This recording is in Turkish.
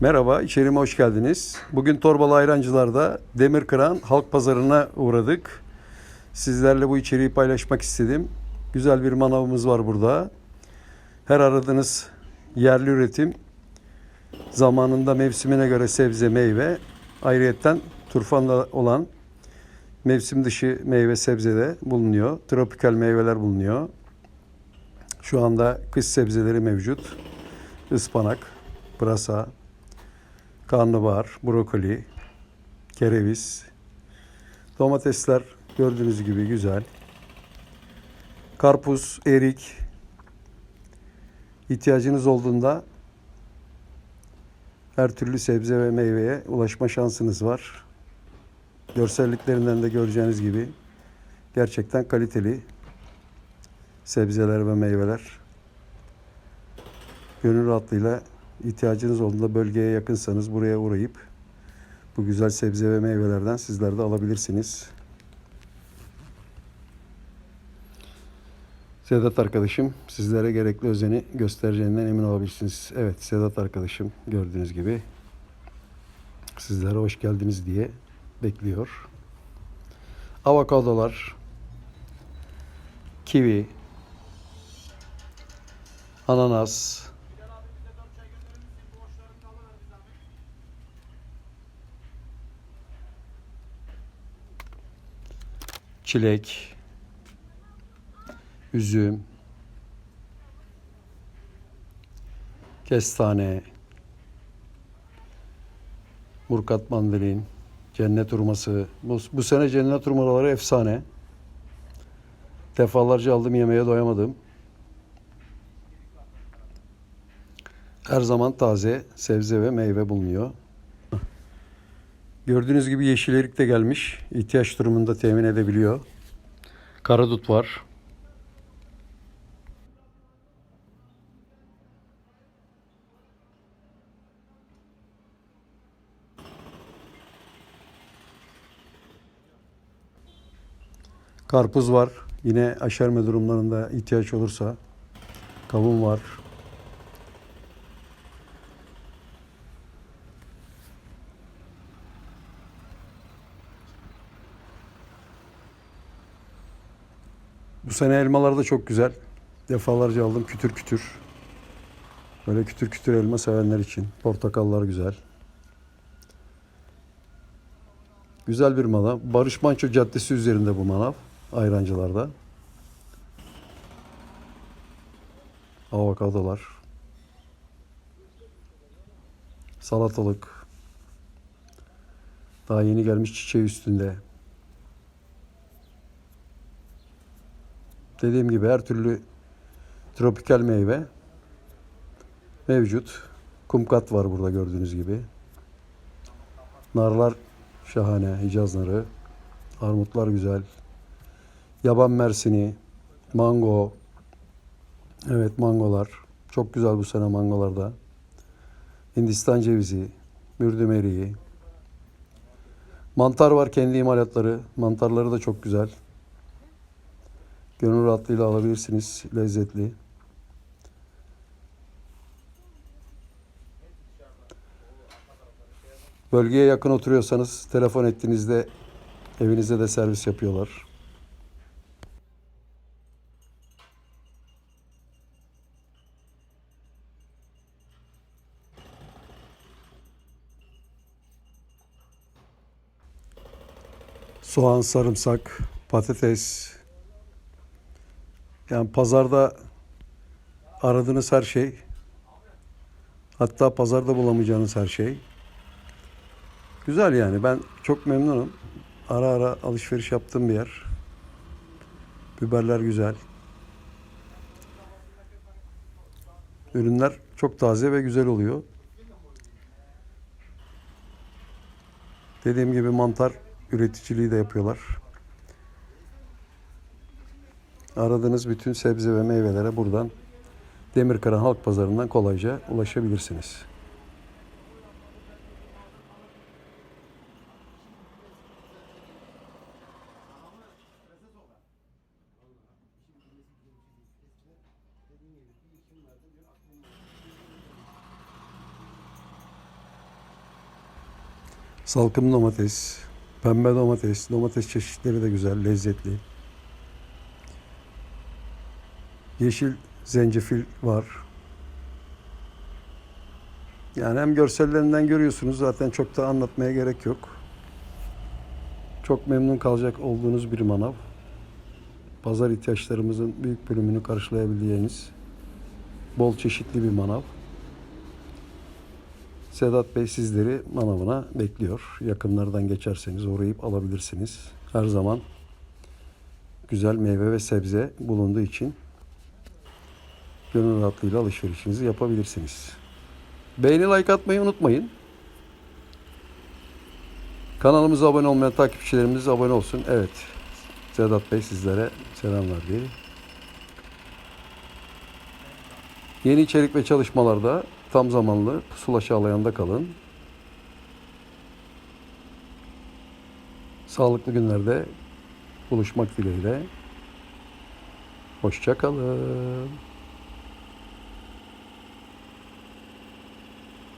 Merhaba, içerime hoş geldiniz. Bugün Torbalı Ayrancılar'da Demirkıran Halk Pazarı'na uğradık. Sizlerle bu içeriği paylaşmak istedim. Güzel bir manavımız var burada. Her aradığınız yerli üretim, zamanında mevsimine göre sebze, meyve, ayrıyetten turfanda olan mevsim dışı meyve sebze de bulunuyor. Tropikal meyveler bulunuyor. Şu anda kış sebzeleri mevcut. Ispanak, pırasa, karnabahar, brokoli, kereviz, domatesler gördüğünüz gibi güzel. Karpuz, erik, ihtiyacınız olduğunda her türlü sebze ve meyveye ulaşma şansınız var. Görselliklerinden de göreceğiniz gibi gerçekten kaliteli sebzeler ve meyveler. Gönül rahatlığıyla ihtiyacınız olduğunda bölgeye yakınsanız buraya uğrayıp bu güzel sebze ve meyvelerden sizler de alabilirsiniz. Sedat arkadaşım sizlere gerekli özeni göstereceğinden emin olabilirsiniz. Evet Sedat arkadaşım gördüğünüz gibi sizlere hoş geldiniz diye bekliyor. Avokadolar, kivi, ananas, çilek, üzüm, kestane, murkat mandalin, cennet hurması. Bu, bu sene cennet hurmaları efsane. Defalarca aldım yemeğe doyamadım. Her zaman taze sebze ve meyve bulunuyor. Gördüğünüz gibi yeşil erik de gelmiş. İhtiyaç durumunda temin edebiliyor. Karadut var. Karpuz var. Yine aşerme durumlarında ihtiyaç olursa. Kavun var. Bu sene elmalar da çok güzel. Defalarca aldım kütür kütür. Böyle kütür kütür elma sevenler için. Portakallar güzel. Güzel bir manav. Barış Manço Caddesi üzerinde bu manav. Ayrancılarda. Avokadolar. Salatalık. Daha yeni gelmiş çiçeği üstünde. Dediğim gibi her türlü tropikal meyve mevcut. Kumkat var burada gördüğünüz gibi. Narlar şahane, Hicaz narı. Armutlar güzel. Yaban mersini, mango. Evet mangolar. Çok güzel bu sene mangolarda. Hindistan cevizi, mürdüm eriği. Mantar var kendi imalatları. Mantarları da çok güzel. Gönül rahatlığıyla alabilirsiniz. Lezzetli. Bölgeye yakın oturuyorsanız telefon ettiğinizde evinize de servis yapıyorlar. Soğan, sarımsak, patates, yani pazarda aradığınız her şey, hatta pazarda bulamayacağınız her şey. Güzel yani ben çok memnunum. Ara ara alışveriş yaptığım bir yer. Biberler güzel. Ürünler çok taze ve güzel oluyor. Dediğim gibi mantar üreticiliği de yapıyorlar. Aradığınız bütün sebze ve meyvelere buradan Demirkıran Halk Pazarı'ndan kolayca ulaşabilirsiniz. Salkım domates, pembe domates, domates çeşitleri de güzel, lezzetli. Yeşil zencefil var. Yani hem görsellerinden görüyorsunuz zaten çok da anlatmaya gerek yok. Çok memnun kalacak olduğunuz bir manav. Pazar ihtiyaçlarımızın büyük bölümünü karşılayabileceğiniz bol çeşitli bir manav. Sedat Bey sizleri manavına bekliyor. Yakınlardan geçerseniz uğrayıp alabilirsiniz. Her zaman güzel meyve ve sebze bulunduğu için gönül rahatlığıyla alışverişinizi yapabilirsiniz. Beğeni like atmayı unutmayın. Kanalımıza abone olmayan takipçilerimiz abone olsun. Evet. Sedat Bey sizlere selamlar diye. Yeni içerik ve çalışmalarda tam zamanlı pusula çağlayanda kalın. Sağlıklı günlerde buluşmak dileğiyle. Hoşça kalın.